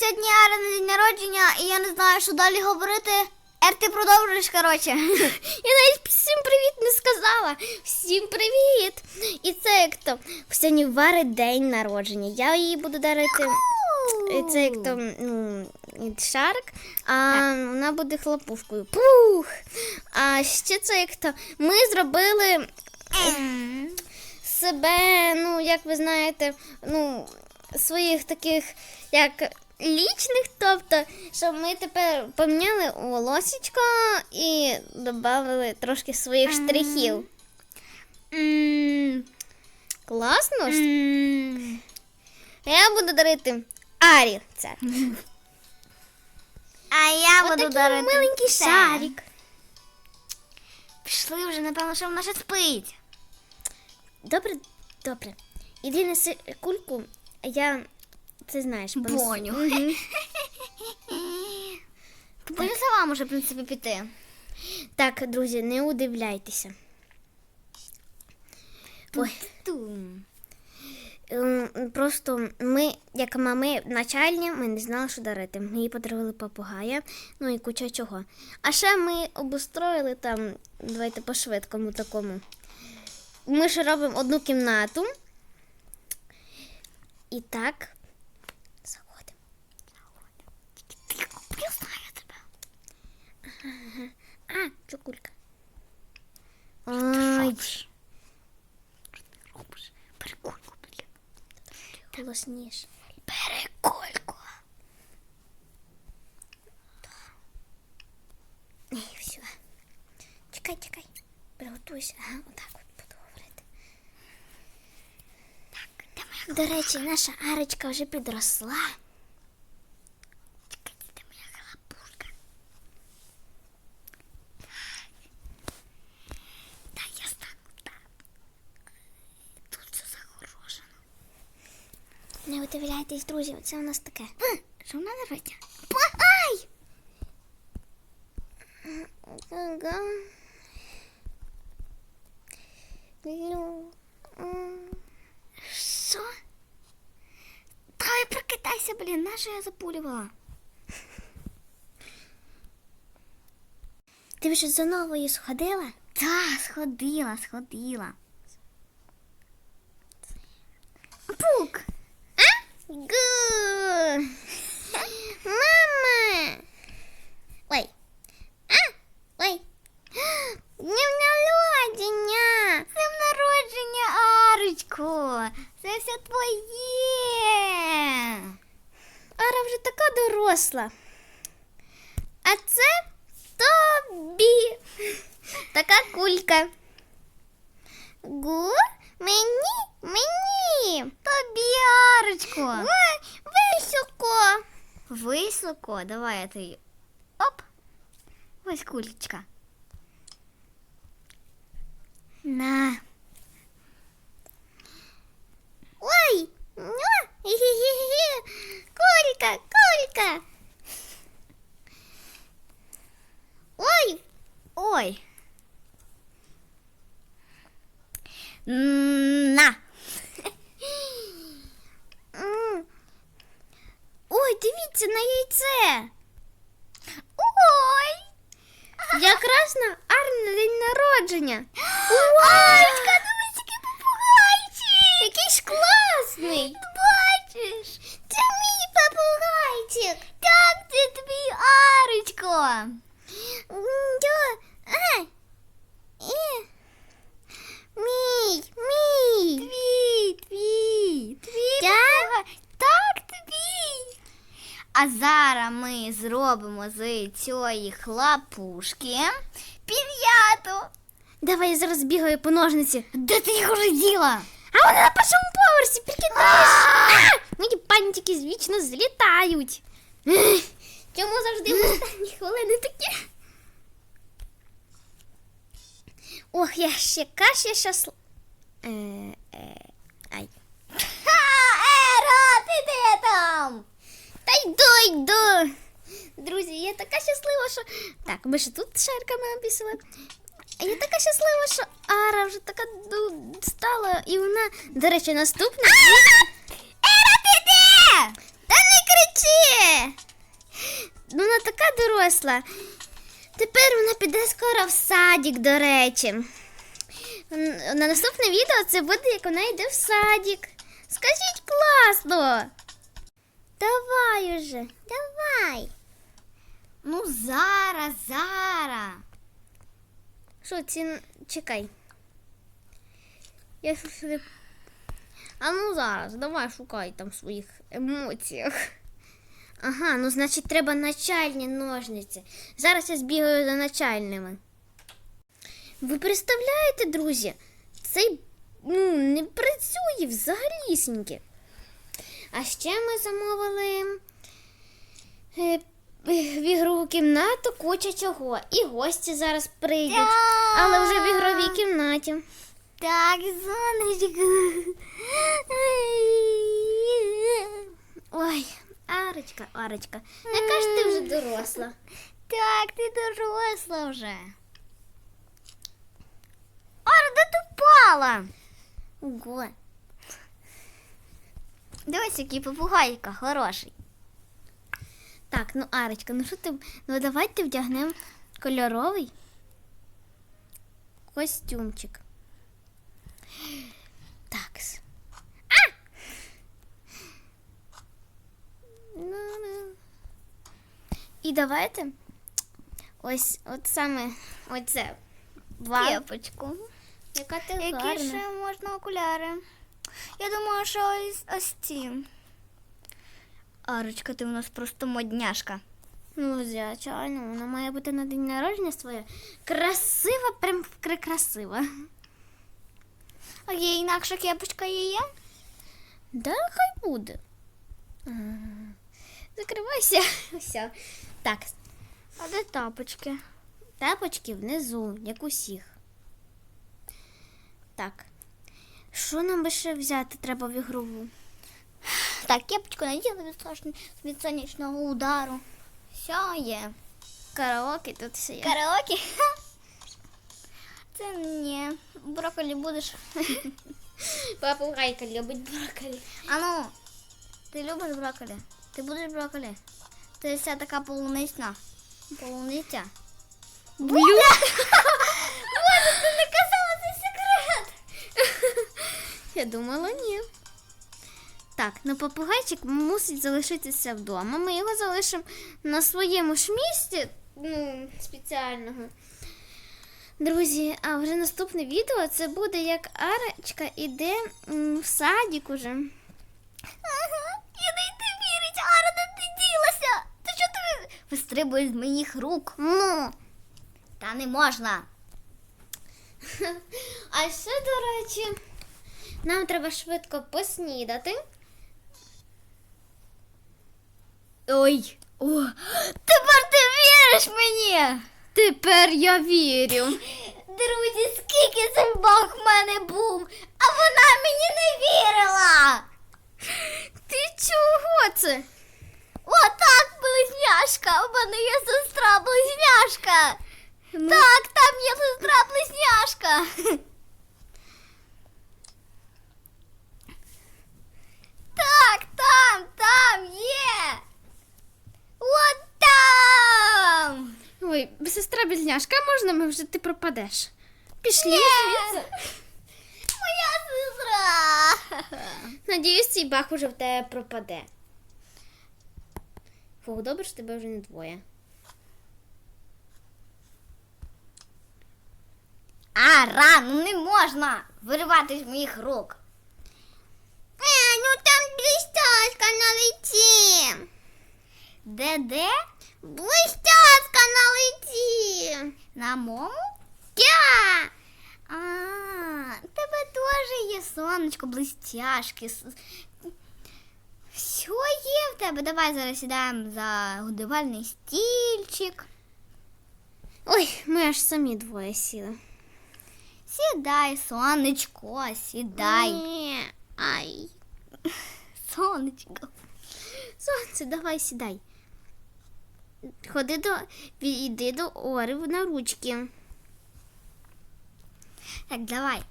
сьогодні Ара на день народження, і я не знаю, що далі говорити. Ер, ти продовжуєш, коротше. Я навіть всім привіт не сказала. Всім привіт! І це як то сьогодні варить день народження. Я їй буду дарити. І Це як то ну, шарик, а вона буде хлопушкою. Пух! А ще це як то ми зробили себе, ну, як ви знаєте, ну, своїх таких, як лічних, тобто, що ми тепер поміняли волосечко і додали трошки своїх штрихів. Класно ж? Я буду дарити Арі це. А я буду дарити маленький шарик. Пішли вже, напевно, що вона ще спить. Добре, добре. Іди неси кульку, а я це знаєш, понесу. Боню. Ти сама може, в принципі, піти. Так, друзі, не удивляйтеся. Ой. Ем, Просто ми, як мами начальні, ми не знали, що дарити. Ми їй подарували попугая, ну і куча чого. А ще ми обустроїли там, давайте по швидкому такому. Ми ще робимо одну кімнату. І так. Заходимо. Тихо, я знаю тебе. А, чокулька. Ой, Робиш перекольку, блін. полосніш. Перекольку. Ні, все. Чекай, чекай. Приготуйся. Ага, отак от буду говорити. Так, До речі, наша Арочка вже підросла. Чекайте, де моя хлопушка? Та я стану там. Тут все загорожено. Не удивляйтесь, друзі, це у нас таке. Що вона робить? Ай! Що? Давай прокидайся, блін, на що я запулювала? Ти вже за новою сходила? Та, сходила, сходила. доросла. А це тобі. Така кулька. Гу, мені, мені. Тобі, Арочко! Ой, високо. Високо, давай я ти. Оп! Ось кулечка. Попугайчик. Так, це твій Арочко! А. Мій, мій. Твій, твій, твій Так? Так, твій. А зараз ми зробимо з цієї хлопушки пів'яту. Давай я зараз бігаю по ножниці. Де ти їх уже діла? А вони на першому поверсі, прикидаєш? А! Мені пантики звічно злітають. Ех, Чому завжди в останні хвилини такі? Ох, я ще каші щаслива. Е, е, ай. Ха, Ера, ти де там? Та йду, йду. Друзі, я така щаслива, що. Так, ми ж тут шарками обісили. А Я така щаслива, що Ара вже така ду- стала, і вона, до речі, наступна. Та не кричи! Вона така доросла. Тепер вона піде скоро в садик, до речі. На наступне відео це буде, як вона йде в садик. Скажіть класно. Давай уже, давай. Ну, зараз, зараз. Що, ці... чекай. Я щось. А ну зараз, давай шукай там своїх емоціях. Ага, ну значить треба начальні ножниці. Зараз я збігаю за начальними. Ви представляєте, друзі, цей ну, не працює взагалісіньки. А ще ми замовили е, в ігрову кімнату куча чого. І гості зараз прийдуть, але вже в ігровій кімнаті. Так, сонечко. Ой, Арочка, Арочка, яка ж ти вже доросла? Так, ти доросла вже. Ара, де ти впала? Ого. Дивись, який попугайка хороший. Так, ну Арочка, ну що ти? Ну давайте вдягнемо кольоровий костюмчик. Такс. А! І давайте ось от саме оце. Кепочку. яка ти Які гарна. ще можна окуляри? Я думаю, що ось, ось ці. Арочка, ти у нас просто модняшка. Ну, звичайно, вона має бути на день народження своє. Красива, прям красива. А є інакша кепочка є? є? Да, хай буде. Закривайся. Все. Так, А де тапочки? тапочки внизу, як усіх. Так. Що нам ще взяти треба в ігрову? Так, кепочку сонячного- від сонячного удару. Все є. Караоке тут все є. Караоке? Це ні. Брокколі будеш. Папугайка любить брокколі. А ну, ти любиш брокколі? Ти будеш брокколі? Ти вся така полунична. Полуниця. Б'ю. Боже, ти не казала цей секрет. Я думала, ні. Так, ну попугайчик мусить залишитися вдома. Ми його залишимо на своєму ж місці ну, спеціального. Друзі, а вже наступне відео це буде як Арочка іде в садик уже. Ага, я не йти вірить, Ара, де ти ділася? Ти що ти вистрибуєш з моїх рук? Ну, Та не можна. а ще, до речі, нам треба швидко поснідати. Ой. О, тепер ти віриш мені. Тепер я вірю. Друзі, скільки цей баг в мене був, а вона мені не вірила. Ти чого це? Отак, близняшка. У мене є сестра близняшка. Ну, Так, там є сестра близняшка. Так, там, там є. От там. Ой, сестра близняшка, можна ми вже ти пропадеш? Пішли звідси. Моя сестра. Надіюсь, цей бах уже в тебе пропаде. Фух, добре, що тебе вже не двоє. А, рано не можна виривати з моїх рук. Е, ну там блістяшка на лиці. Де де? Блістяшка на лиці. На мому? Я. А, в тебе теж є сонечко, блистяшки. С- Все є в тебе. Давай зараз сідаємо за годувальний стільчик. Ой, ми аж самі двоє сіли. Сідай, сонечко, сідай. Ні. Ай. Сонечко. Сонце, давай сідай. Ходи до. Йди до Ори на ручки. Так, давай.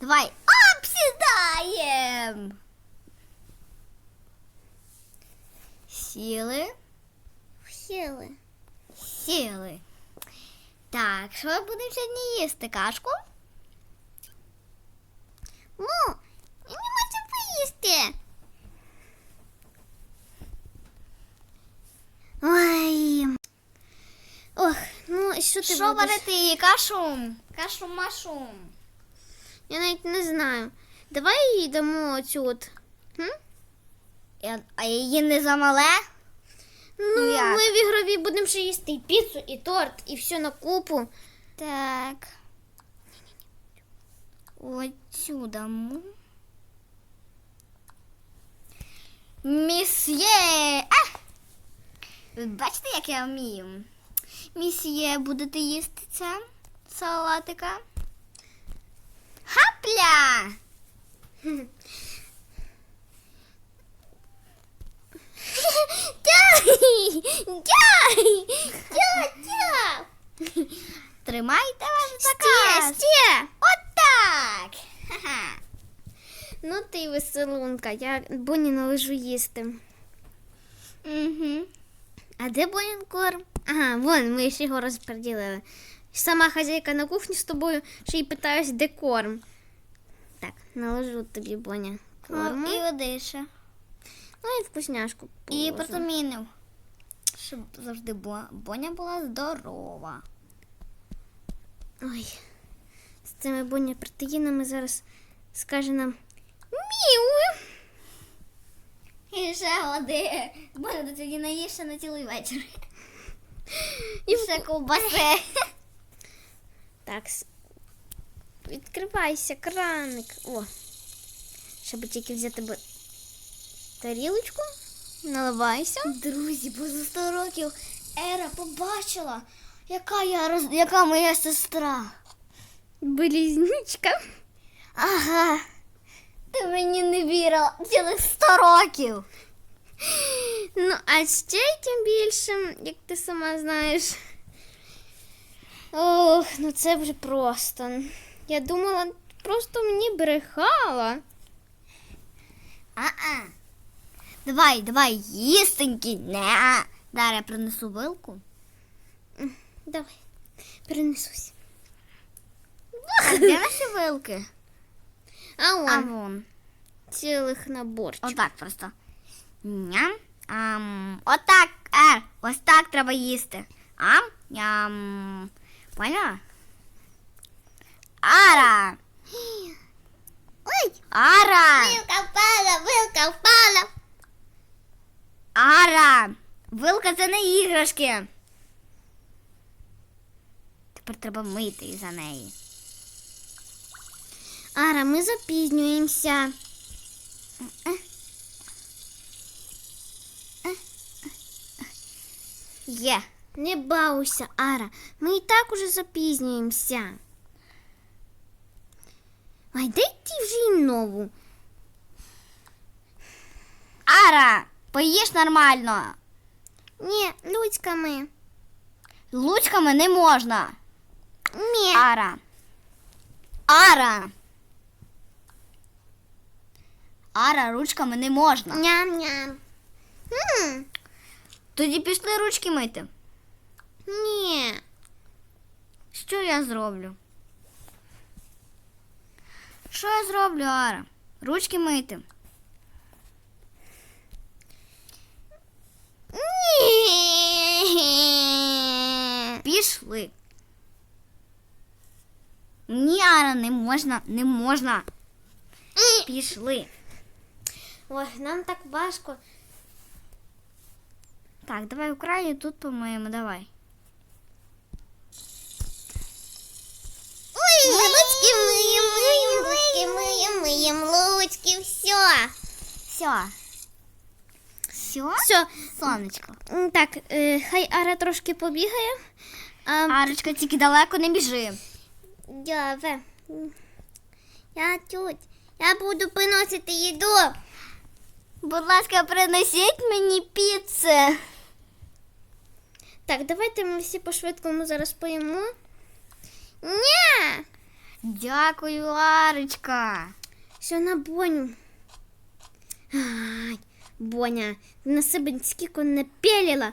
Давай. Оп, сідаєм. Сіли. Сіли. Сіли. Так, що ми будемо сьогодні їсти? Кашку? Я не можу поїсти. Ой. Ох, ну що ти Що будеш? варити? Кашу? Кашу машу. Я навіть не знаю. Давай їй дамо оцю от. Хм? Я- А її не замале? Ну, як? ми в ігровій будемо ще їсти і піцу, і торт, і все на купу. Так. Оцю дамо. Місьє! А! Ви бачите, як я вмію? Місьє, будете їсти це салатика? Хапля! Тримайте ваш заказ. стє! Отак! Ха-ха. Ну ти веселунка, я Боні належу їсти. Угу. А де корм? Ага, вон, ми ж його розподілили. Сама хазяйка на кухні з тобою, ще й питаюсь, де корм. Так, наложу тобі, Боня, корму. І води ще. Ну і вкусняшку. І протамінів. Щоб завжди Боня була здорова. Ой, з цими Боня протеїнами зараз скаже нам Міу. І ще води. Боня до тоді наїшся на цілий вечір. І ще ковбаси. Так. Відкривайся, краник. О. Щоб тільки взяти б... тарілочку. Наливайся. Друзі, поза 100 років Ера побачила, яка я роз... яка моя сестра. Близнючка. Ага. Ти мені не вірила цілих 100 років. Ну, а ще й тим більше, як ти сама знаєш. Ох, ну це вже просто. Я думала, просто мені брехала. А-а. Давай, давай, їстенькі. Не. Зараз я принесу вилку. Давай, перенесусь. Де наші вилки? А А он, вон. цілих наборчик. Отак просто. Ням. Ам. Отак. Ер. Ось так треба їсти. Ам. Ням. Поняла? Ара. Ой, Ара. вилка впала, вилка впала. Ара. Вилка це не іграшки. Тепер треба мити за неї. Ара, ми запізнюємося. Є. Не бауся, Ара. Ми і так уже запізнюємося. Ай, дай ти вже й нову. Ара. Поїж нормально. Ні, людськами. Лучками не можна. Ні. Ара. Ара. Ара, ручками не можна. Ням-ням. М, Тоді пішли ручки мити. Ні. Що я зроблю? Що я зроблю, Ара? Ручки мити. Ні. Пішли. Ні, Ара, не можна, не можна. Пішли. Ой, нам так важко. Так, давай в тут помиємо, давай. Ой, лучки миєм, миєм, лучки миєм, миєм, лучки, все. Все. Все? Все, Сонечко. Так, е, хай Ара трошки побігає. А, Арочка, тільки далеко не біжи. Дяве. Я тут. Я буду приносити їду. Будь ласка, принесіть мені піци. Так, давайте ми всі по-швидкому зараз поїмо. Ні! Дякую, Арочка. Все на Боню. Ай, Боня, на себе скільки не пеліла.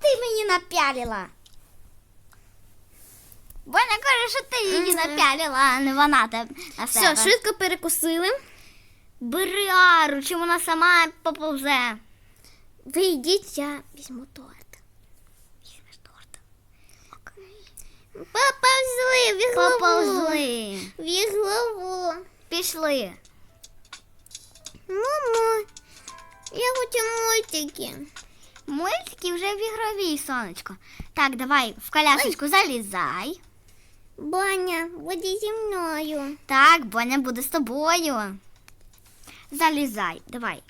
Ти мені напялила. Боня каже, що ти її напялила, а не вона тебе на Все, себе. швидко перекусили. Бери Ару, чи вона сама поповзе. Ви йдіть, я візьму торт. Візьмеш торт. Поповзли, в голову. Поповзли. В голову. Пішли. Мамо, я хочу мультики. Мультики вже в ігровій, сонечко. Так, давай в колясочку залізай. Баня, воді зі мною. Так, Боня буде з тобою. Залізай, давай.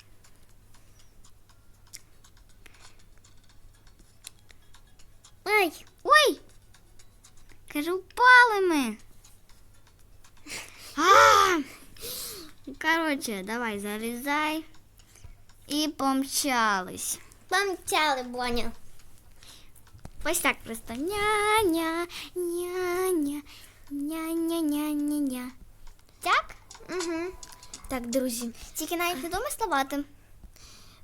Ай, Ой! Кажу, впали ми. А! Коротше, давай залізай. І помчались. помчали, Боня. Ось так просто. Ня-ня, ня-ня, ня-ня-ня-ня-ня. Так? Угу. Так, друзі, Тільки навіть не думай ставати.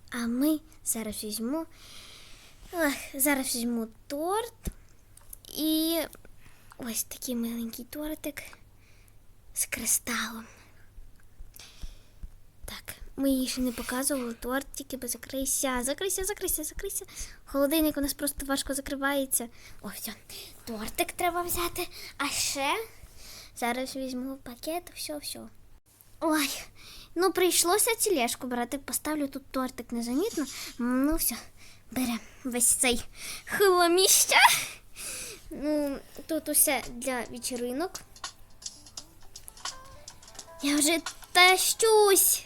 а ми зараз візьму. Ох, зараз візьму торт і ось такий маленький тортик з кристалом. Так, ми її ще не показували. Торт тільки би закрийся, закрийся, закрийся, закрийся. Холодильник у нас просто важко закривається. О, все. Тортик треба взяти. А ще зараз візьму пакет, все, все. Ой, ну прийшлося тележку брати. Поставлю тут тортик незамітно. Ну все, беремо весь цей хламіща. Ну, тут усе для вечеринок. Я вже тащусь.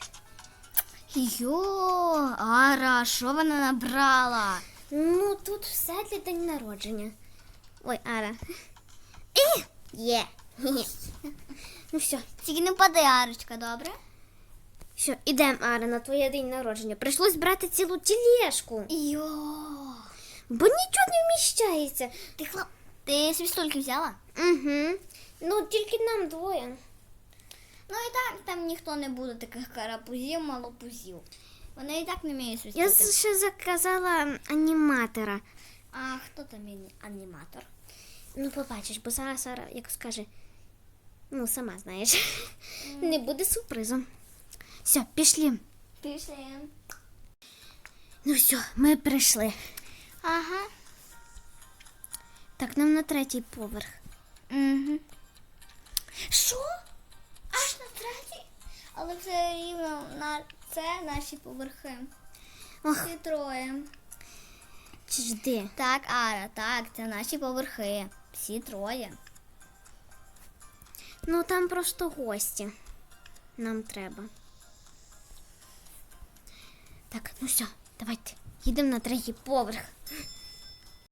Йо, Ара, що вона набрала? Ну, тут все для день народження. Ой, Ара. І, Є. Ну все, Тільки не пади, Арочка, добре? все, ідемо, Ара, на твоє день народження. Прийшлось брати цілу тележку, Йо. бо нічого не вміщається. Ти хлоп. Ти свістульки взяла? Угу. Ну, тільки нам двоє. Ну і так там ніхто не буде таких карапузів, малопузів. Вони і так не вміють свістути. Я ще заказала аніматора. А хто там ані- аніматор? Ну, побачиш, бо зараз Сара, як скаже, ну, сама знаєш, не буде сюрпризом. Все, пішли. Пішли. Ну все, ми прийшли. Ага. Так, нам на третій поверх. Угу. Що? Аж на третій? Але все рівно на це наші поверхи. Ох, Всі троє. чи ж де? Так, Ара, так, це наші поверхи. Всі троє. Ну там просто гості. Нам треба. Так, ну все, давайте. Їдемо на третій поверх.